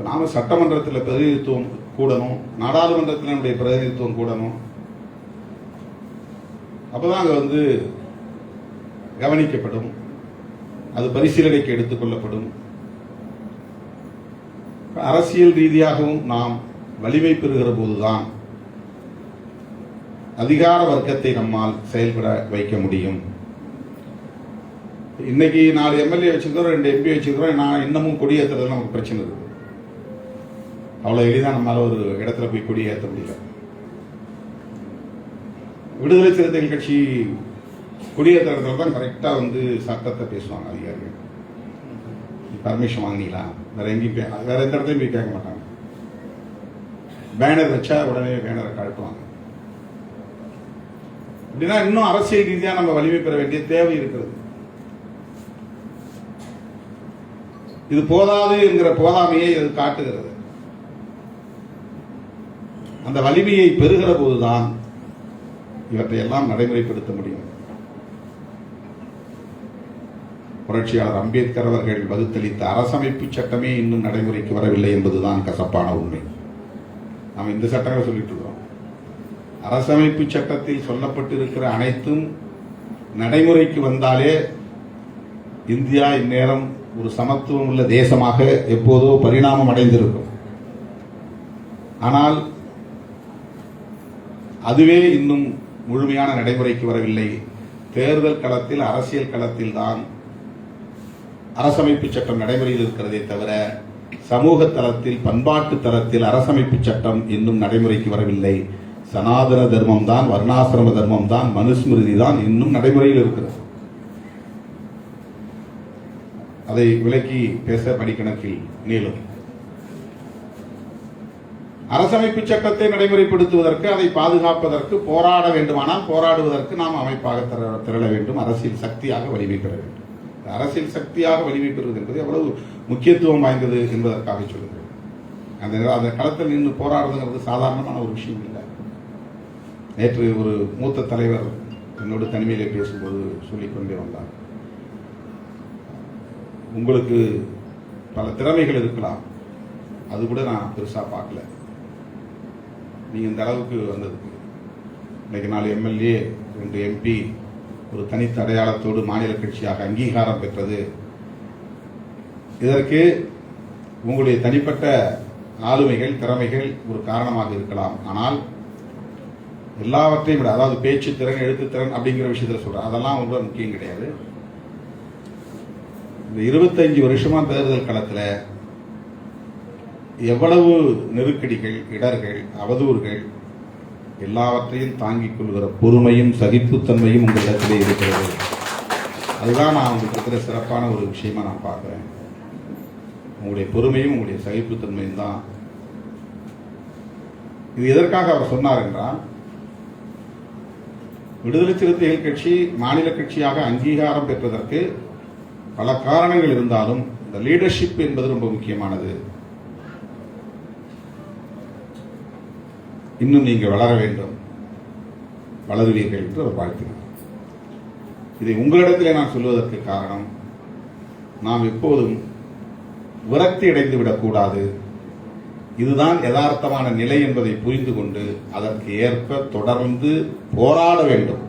இப்போ நாம் சட்டமன்றத்தில் பிரதிநிதித்துவம் கூடணும் நாடாளுமன்றத்தில் நம்முடைய பிரதிநிதித்துவம் கூடணும். அப்போதான் அங்கே வந்து கவனிக்கப்படும். அது பரிசீலனைக்கு எடுத்துக்கொள்ளப்படும் அரசியல் ரீதியாகவும் நாம் வலிமை பெறுகிற போதுதான் அதிகார வர்க்கத்தை நம்மால் செயல்பட வைக்க முடியும். இன்னைக்கு நாலு எம்எல்ஏ வச்சுருக்கிறோம் ரெண்டு எம்பி வச்சிருக்கிறோம் நான் இன்னமும் கொடியேற்றுறது நமக்கு பிரச்சனை இருக்குது அவ்வளோ எளிதாக நம்மளால ஒரு இடத்துல போய் கொடியேற்ற முடியல. விடுதலை சிறுத்தைகள் கட்சி குடியேற்ற தான் கரெக்டாக வந்து சட்டத்தை பேசுவாங்க அதிகாரிகள். பர்மிஷன் வாங்கினீங்களா? வேற எங்கேயும் வேற எந்த இடத்துலையும் போய் கேட்க மாட்டாங்க. பேனர் வச்சா உடனே பேனரை கழட்டுவாங்க. அப்படின்னா இன்னும் அரசியல் ரீதியாக நம்ம வலிமை பெற வேண்டிய தேவை இருக்கிறது. இது போதாது என்கிற போதாமையை இது காட்டுகிறது. அந்த வலிமையை பெறுகிற போதுதான் இவற்றையெல்லாம் நடைமுறைப்படுத்த முடியும். புரட்சியாளர் அம்பேத்கர் அவர்கள் வகுத்தளித்த அரசமைப்பு சட்டமே இன்னும் நடைமுறைக்கு வரவில்லை என்பதுதான் கசப்பான உண்மை. நாம் இந்த சட்டங்களை சொல்லிட்டு இருக்கிறோம். அரசமைப்பு சட்டத்தில் சொல்லப்பட்டிருக்கிற அனைத்தும் நடைமுறைக்கு வந்தாலே இந்தியா இந்நேரம் ஒரு சமத்துவம் உள்ள தேசமாக எப்போதோ பரிணாமம் அடைந்திருக்கும். ஆனால் அதுவே இன்னும் முழுமையான நடைமுறைக்கு வரவில்லை. தேர்தல் களத்தில் அரசியல் களத்தில் தான் அரசமைப்பு சட்டம் நடைமுறையில் இருக்கிறதே தவிர சமூக தளத்தில் பண்பாட்டு தளத்தில் அரசமைப்பு சட்டம் இன்னும் நடைமுறைக்கு வரவில்லை. சனாதன தர்மம் தான் வர்ணாசிரம தர்மம் தான் மனுஸ்மிருதி தான் இன்னும் நடைமுறையில் இருக்கிறது. அதை விளக்கி பேச படிக்கணக்கில் நீளும் அரசமைப்பு சட்டத்தை நடைமுறைப்படுத்துவதற்கு அதை பாதுகாப்பதற்கு போராட வேண்டுமானால் போராடுவதற்கு நாம் அமைப்பாக திரள வேண்டும். அரசியல் சக்தியாக வலிமை பெற வேண்டும் அரசியல் சக்தியாக வலிமை பெறுவது என்பது எவ்வளவு முக்கியத்துவம் வாய்ந்தது என்பதற்காக சொல்லுகிறேன். அந்த அந்த களத்தில் நின்று போராடுறதுங்கிறது சாதாரணமான ஒரு விஷயம் இல்லை. நேற்று ஒரு மூத்த தலைவர் என்னோடு தனிமையிலே பேசும்போது சொல்லிக்கொண்டே வந்தார். உங்களுக்கு பல திறமைகள் இருக்கலாம். அது கூட நான் பெருசாக பார்க்கல. நீங்கள் இந்த அளவுக்கு வந்ததுக்கு இன்னைக்கு நாலு எம்எல்ஏ ரெண்டு எம்பி ஒரு தனித்த அடையாளத்தோடு மாநில கட்சியாக அங்கீகாரம் பெற்றது. இதற்கு உங்களுடைய தனிப்பட்ட ஆளுமைகள் திறமைகள் ஒரு காரணமாக இருக்கலாம். ஆனால் எல்லாவற்றையும் விட அதாவது பேச்சு திறன் எழுத்துத்திறன் அப்படிங்கிற விஷயத்தில் சொல்றேன். அதெல்லாம் ரொம்ப முக்கியம் கிடையாது. இந்த இருபத்தஞ்சு வருஷமா தேர்தல் களத்தில் எவ்வளவு நெருக்கடிகள் இடர்கள் அவதூறுகள் எல்லாவற்றையும் தாங்கிக் கொள்கிற பொறுமையும் சகிப்புத்தன்மையும் உங்களிடத்திலே இருக்கிறது. அதுதான் நான் உங்களுக்கு இருக்கிற சிறப்பான ஒரு விஷயமா நான் பார்க்குறேன். உங்களுடைய பொறுமையும் உங்களுடைய சகிப்புத்தன்மையும் தான். இது எதற்காக அவர் சொன்னார் என்றால் விடுதலை சிறுத்தைகள் கட்சி மாநில கட்சியாக அங்கீகாரம் பெற்றதற்கு பல காரணங்கள் இருந்தாலும் இந்த லீடர்ஷிப் என்பது ரொம்ப முக்கியமானது. இன்னும் நீங்கள் வளர வேண்டும். வளருவீர்கள் என்று அவர் வாழ்த்தினார். இதை உங்களிடத்திலே நான் சொல்வதற்கு காரணம் நாம் எப்போதும் விரக்தி அடைந்து விடக்கூடாது. இதுதான் யதார்த்தமான நிலை என்பதை புரிந்து கொண்டு அதற்கு ஏற்ப தொடர்ந்து போராட வேண்டும்.